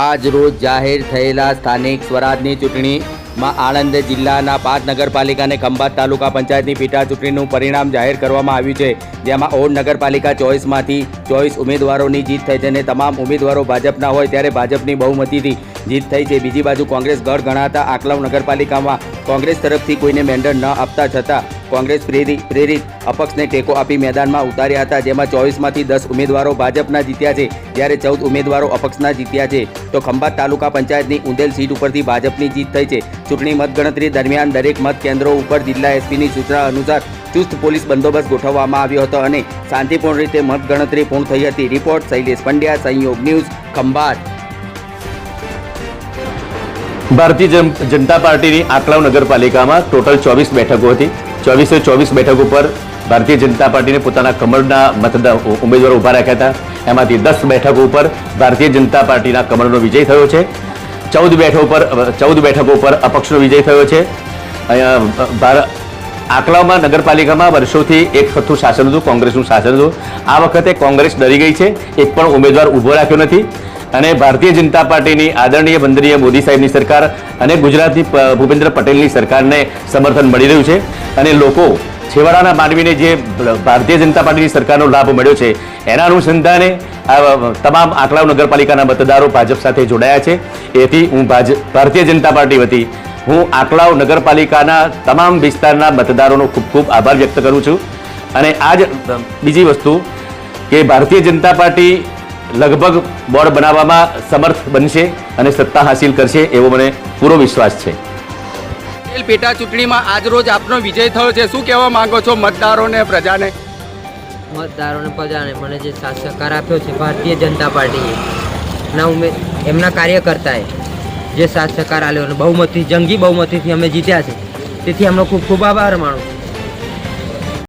આજ રોજ જાહેર થયેલા સ્થાનિક સ્વરાજની ચૂંટણીમાં આણંદ જિલ્લાના પાંચ નગરપાલિકા અને ખંભાત તાલુકા પંચાયતની પેટા ચૂંટણીનું પરિણામ જાહેર કરવામાં આવ્યું છે. જેમાં ઓડ નગરપાલિકા ચોઈસમાંથી ચોઈસ ઉમેદવારોની જીત થઈ છે અને તમામ ઉમેદવારો ભાજપના હોય ત્યારે ભાજપની બહુમતીથી જીત થઈ છે. બીજી બાજુ કોંગ્રેસ ગઢ ગણાતા આકલવ નગરપાલિકામાં કોંગ્રેસ તરફથી કોઈને મેન્ડર ન આપતા છતાં કોંગ્રેસ પ્રેરિત અપક્ષને ટેકો આપી મેદાનમાં ઉતાર્યા હતા, જેમાં ચોવીસમાંથી દસ ઉમેદવારો ભાજપના જીત્યા છે, જ્યારે ચૌદ ઉમેદવારો અપક્ષના જીત્યા છે. તો ખંભાત તાલુકા પંચાયતની ઉંદેલ સીટ ઉપરથી ભાજપની જીત થઈ છે. ચૂંટણી મતગણતરી દરમિયાન દરેક મત કેન્દ્રો ઉપર જિલ્લા એસપીની સૂચના અનુસાર ચુસ્ત પોલીસ બંદોબસ્ત ગોઠવવામાં આવ્યો હતો અને શાંતિપૂર્ણ રીતે મતગણતરી પૂર્ણ થઈ હતી. રિપોર્ટ શૈલેષ પંડ્યા, સંયોગ ન્યૂઝ, ખંભાત. ભારતીય જનતા પાર્ટીની આકલાવ નગરપાલિકામાં ટોટલ ચોવીસ બેઠકો હતી. ચોવીસે ચોવીસ બેઠકો પર ભારતીય જનતા પાર્ટીને પોતાના કમળના મતદાર ઉમેદવારો ઊભા રાખ્યા હતા. એમાંથી દસ બેઠકો ઉપર ભારતીય જનતા પાર્ટીના કમળનો વિજય થયો છે. ચૌદ બેઠકો પર ચૌદ બેઠકો પર અપક્ષનો વિજય થયો છે. આકલાવમાં નગરપાલિકામાં વર્ષોથી એક થતું શાસન હતું, કોંગ્રેસનું શાસન હતું. આ વખતે કોંગ્રેસ ડરી ગઈ છે. એક પણ ઉમેદવાર ઊભો રાખ્યો નથી. અને ભારતીય જનતા પાર્ટીની આદરણીય બંદરીય મોદી સાહેબની સરકાર અને ગુજરાતની ભૂપેન્દ્ર પટેલની સરકારને સમર્થન મળી રહ્યું છે. અને લોકો છેવાડાના માનવીને જે ભારતીય જનતા પાર્ટીની સરકારનો લાભ મળ્યો છે, એના અનુસંધાને તમામ આકલાવ નગરપાલિકાના મતદારો ભાજપ સાથે જોડાયા છે. એથી હું ભારતીય જનતા પાર્ટી વતી હું આંકડાઓ નગરપાલિકાના તમામ વિસ્તારના મતદારોનો ખૂબ ખૂબ આભાર વ્યક્ત કરું છું. અને આ જ બીજી વસ્તુ કે ભારતીય જનતા પાર્ટી લગભગ બોર્ડ બનાવવામાં સમર્થ બનશે અને સત્તા હાસિલ કરશે એવો મને પૂરો વિશ્વાસ છે. પેટા ચૂંટણીમાં આજ રોજ આપનો વિજય થયો છે. શું કહેવા માંગો છો મતદારોને પ્રજાને? મતદારોને પ્રજાને. મને જે સાથ સહકાર આપ્યો છે ભારતીય જનતા પાર્ટીએ ના ઉમે એમના કાર્યકર્તાએ જે સાથ સહકાર આપ્યો અને બહુમતી જંગી બહુમતીથી અમે જીત્યા છે. તેથી એમનો ખૂબ ખૂબ આભાર માનું છું.